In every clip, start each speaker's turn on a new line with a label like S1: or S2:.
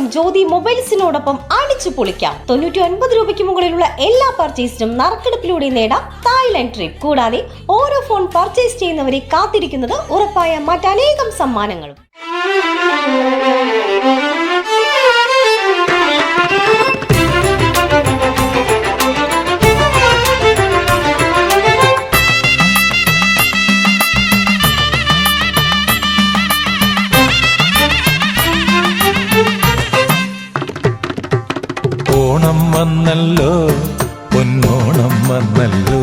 S1: എറണാകുളം ജ്യോതി മൊബൈൽസിനോടൊപ്പം അടിച്ചു പൊളിക്കാം. തൊണ്ണൂറ്റി ഒൻപത് രൂപയ്ക്ക് മുകളിലുള്ള എല്ലാ പർച്ചേസിനും നറുക്കെടുപ്പിലൂടെ നേടാം തായ്ലൻഡ് ട്രിപ്പ്. കൂടാതെ ഓരോ ഫോൺ പർച്ചേസ് ചെയ്യുന്നവരെ കാത്തിരിക്കുന്നത് ഉറപ്പായ മറ്റനേകം സമ്മാനങ്ങളും.
S2: വന്നല്ലോ. പൊന്നോണം വന്നല്ലോ.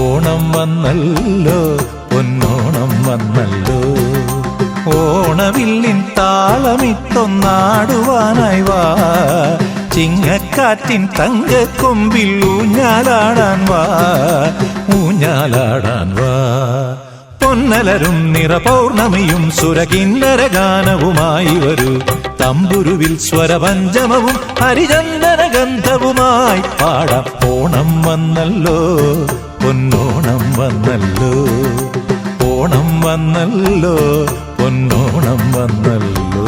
S2: ഓണം വന്നല്ലോ. പൊന്നോണം വന്നല്ലോ. ഓണവില്ലിൻ താളമിത്തൊന്നാടുവാനായി വാ. ചിങ്ങക്കാറ്റിൻ തങ്കക്കൊമ്പിൽ ഊഞ്ഞാലാടാൻ വാ. ഊഞ്ഞാലാടാൻ വാ. പൊന്നലരും നിറപൗർണമിയും സുരകിന്നര ഗാനവുമായി വരൂ. തമ്പുരുവിൽ സ്വരപഞ്ചമവും ഹരിചന്ദന ഗന്ധവുമായി പാടാം. ഓണം വന്നല്ലോ പൊന്നോണം വന്നല്ലോ ഓണം വന്നല്ലോ പൊന്നോണം വന്നല്ലോ.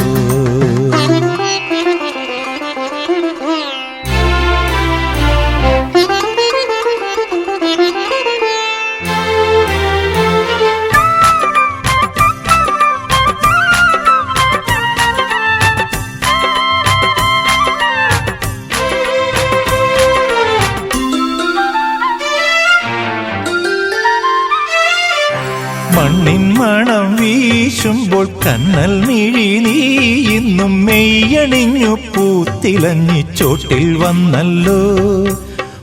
S2: മണ്ണിൻ മണം വീശുമ്പോൾ കന്നൽ മിഴി നീ ഇന്നും മെയ്യണിഞ്ഞു പൂത്തിലഞ്ഞി ചോട്ടിൽ വന്നല്ലോ.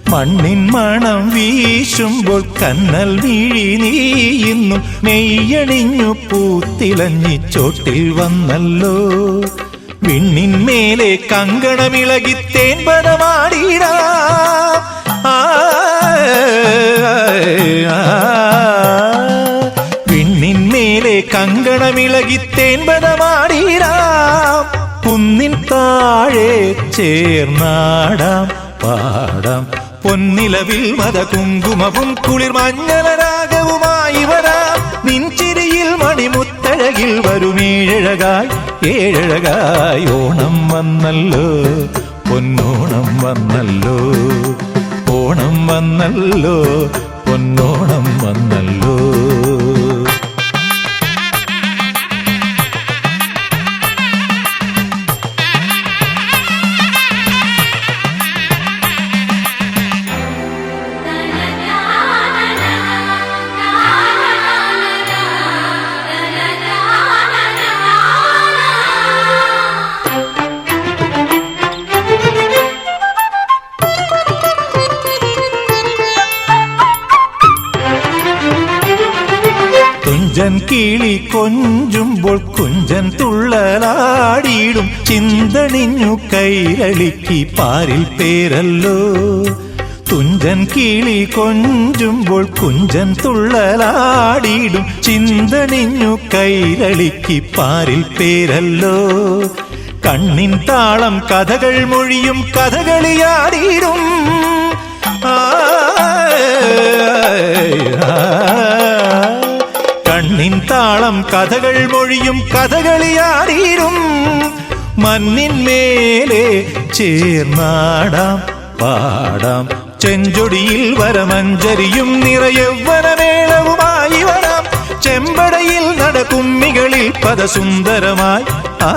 S2: മണ്ണിൻ മണം വീശുമ്പോൾ കന്നൽ മിഴി നീ ഇന്നും മെയ്യണിഞ്ഞു പൂത്തിലഞ്ഞി ചോട്ടിൽ വന്നല്ലോ. വിണ്ണിൻ മേലെ കങ്കണമിളകി തേൻപനമാടിടാ വിണ്ണിന്മേലെ കുന്നിൻ താഴെ ചേർന്നാടാം പാടാം. പൊന്നിലവിൽ മത കുങ്കുമവും കുളിർ മഞ്ഞളരാഗവുമായി വരാം. നിൻചിരിയിൽ മണിമുത്തഴകിൽ വരുമേഴഴകായി ഏഴഴകായി ഓണം വന്നല്ലോ പൊന്നോണം വന്നല്ലോ ഓണം വന്നല്ലോ പൊന്നോണം വന്നല്ലോ. തുഞ്ചൻ കിളി കൊഞ്ചുമ്പോൾ കുഞ്ചൻ തുള്ളലാടിയിടും ചിന്തണിഞ്ഞു കൈരളിക്കി പാരിൽ പേരല്ലോ തുഞ്ചൻ കിളി കൊഞ്ചുമ്പോൾ കുഞ്ചൻ തുള്ളലാടിയിടും ചിന്തണിഞ്ഞു കൈരളിക്കി പാരിൽ പേരല്ലോ കണ്ണിൻ താളം കഥകൾ മൊഴിയും കഥകളിയാടിയിടും ആ കണ്ണിൻ താളം കഥകൾ മൊഴിയും കഥകളിയാടീരും മണ്ണിൻ മേലെ ചേർന്നാടാം പാടാം. ചെഞ്ചൊടിയിൽ വരമഞ്ചരിയും നിറയൗവനമേളവുമായി വരാം. ചെമ്പടയിൽ നടക്കുമ്മികളിൽ പദസുന്ദരമായി ആ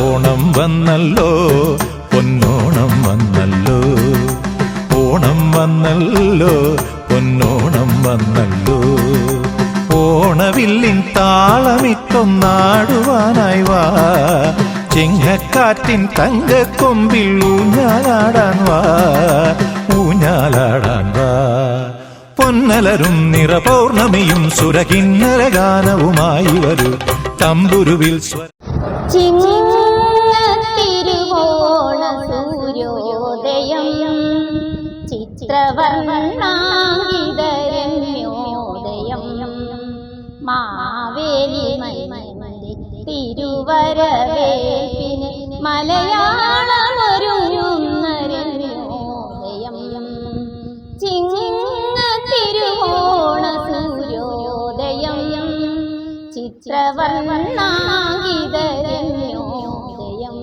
S2: ഓണം വന്നല്ലോ പൊന്നോണം വന്നല്ലോ. ഓണം വന്നല്ലോ പൊന്നോണം വന്നല്ലോ. ഓണവില്ലിൻ താളമിട്ടൊന്നാടുവാനായി വാ. ചിങ്ങക്കാറ്റിൻ തങ്കക്കൊമ്പിൽ ഊഞ്ഞാലാടാൻ വാ. ഊഞ്ഞാലാടാൻ വാ. പൊന്നലരും നിറപൗർണമിയും സുരകിന്നരഗാനവുമായി സുരകിന്നര ഗാനവുമായി വരൂ. തമ്പുരുവിൽ സ്വ
S3: ചിങ്ങത്തിരുവോണ തിരുവരവേൽപ്പിന് ചിങ്ങ തിരുവോണ സൂര്യോദയം ചിത്രവർണാങ്കിതരണ്യോദയം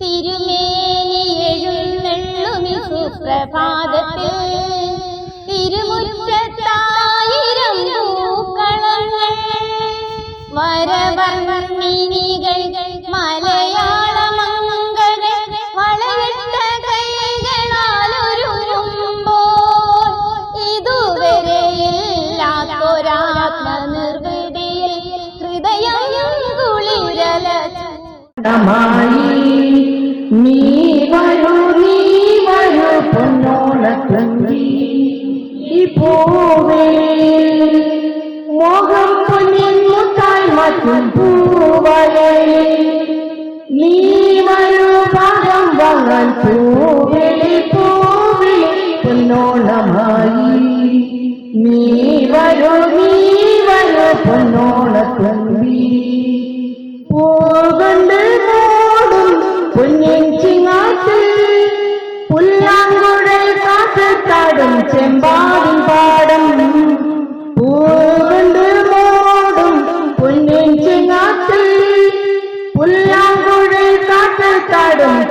S3: തിരുമേനി എഴുന്നള്ളുമി സുപ്രഭാതത്തിൽ. തിരുമുറ്റത്തായിരം പൂക്കളങ്ങൾ. വരവർണിനികൾ
S4: മായി നീ വരൂ നീ വരൂ പൊന്നോളത്തമ്പി ഈ പൂവേ മോഹം പൊന്നിന്നുത്തായി മറ്റും പൂവലേ നീ വരൂ പാദം വാങ്ങാൻ പൂവിളി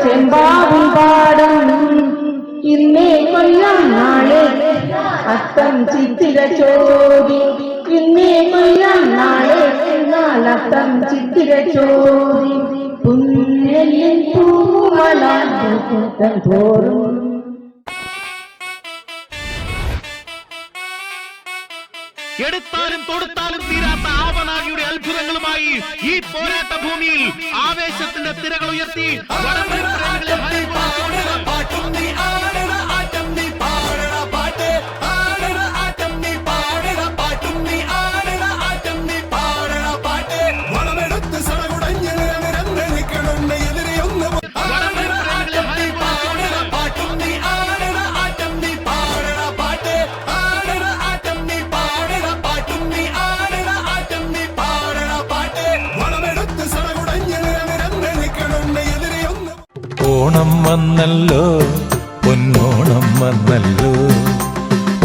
S4: ചെമ്പാടും പാടം ഇന്നേ കൊല്ലം നാളെ. അത്തം ചിത്തിര ചോദി ഇന്നേ കൊല്ലം നാളെ. നാളത്തം ചിത്തിര ചോദി പുന്നലിൻ പൂമലാൻ തോറും
S5: എടുത്താലും തൊടുത്താലും തീരാത്ത ആവനാഗിയുടെ അത്ഭുതങ്ങളുമായി ഈ പോരാട്ട ഭൂമിയിൽ ആവേശത്തിന്റെ തിരകൾ ഉയർത്തി ഹരമോത്സവം
S2: ഓണം വന്നല്ലോ പൊന്നോണം വന്നല്ലോ.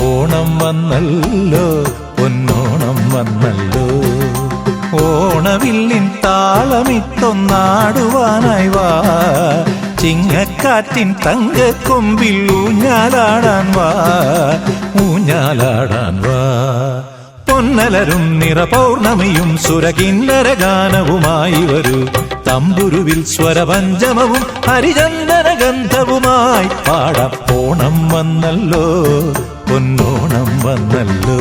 S2: ഓണം വന്നല്ലോ പൊന്നോണം വന്നല്ലോ. ഓണവില്ലിൻ താളമിത്തൊന്നാടുവാനായി വാ. ചിങ്ങക്കാറ്റിൻ തങ്കക്കൊമ്പിൽ ഊഞ്ഞാലാടാൻ വാ. ഊഞ്ഞാലാടാൻ വാ. പൊന്നലരും നിറപൗർണമിയും സുരകിന്നരഗാനവുമായി വരൂ. തമ്പുരുവിൽ സ്വരപഞ്ചമവും ഹരിചന്ദന ഗന്ധവുമായി പാടപ്പോണം വന്നല്ലോ പൊന്നോണം വന്നല്ലോ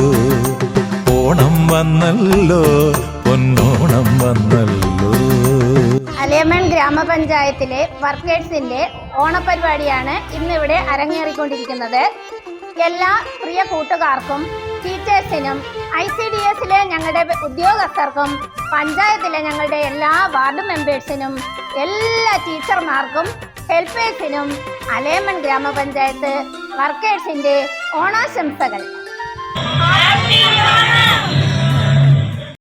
S2: ഓണം വന്നല്ലോ പൊന്നോണം വന്നല്ലോ.
S3: അലേമൺ ഗ്രാമപഞ്ചായത്തിലെ വർക്കേഴ്സിന്റെ ഓണപരിപാടിയാണ് ഇന്നിവിടെ അരങ്ങേറിക്കൊണ്ടിരിക്കുന്നത്. എല്ലാ പ്രിയ കൂട്ടുകാർക്കും ടീച്ചേഴ്സിനും ഐ സി ഡി എസിലെ ഞങ്ങളുടെ ഉദ്യോഗസ്ഥർക്കും പഞ്ചായത്തിലെ ഞങ്ങളുടെ എല്ലാ വാർഡ് മെമ്പേഴ്സിനും എല്ലാ ടീച്ചർമാർക്കും ഹെൽപ്പേഴ്സിനും അലേമൺ ഗ്രാമപഞ്ചായത്ത് വർക്കേഴ്സിന്റെ ഓണാശംസകൾ!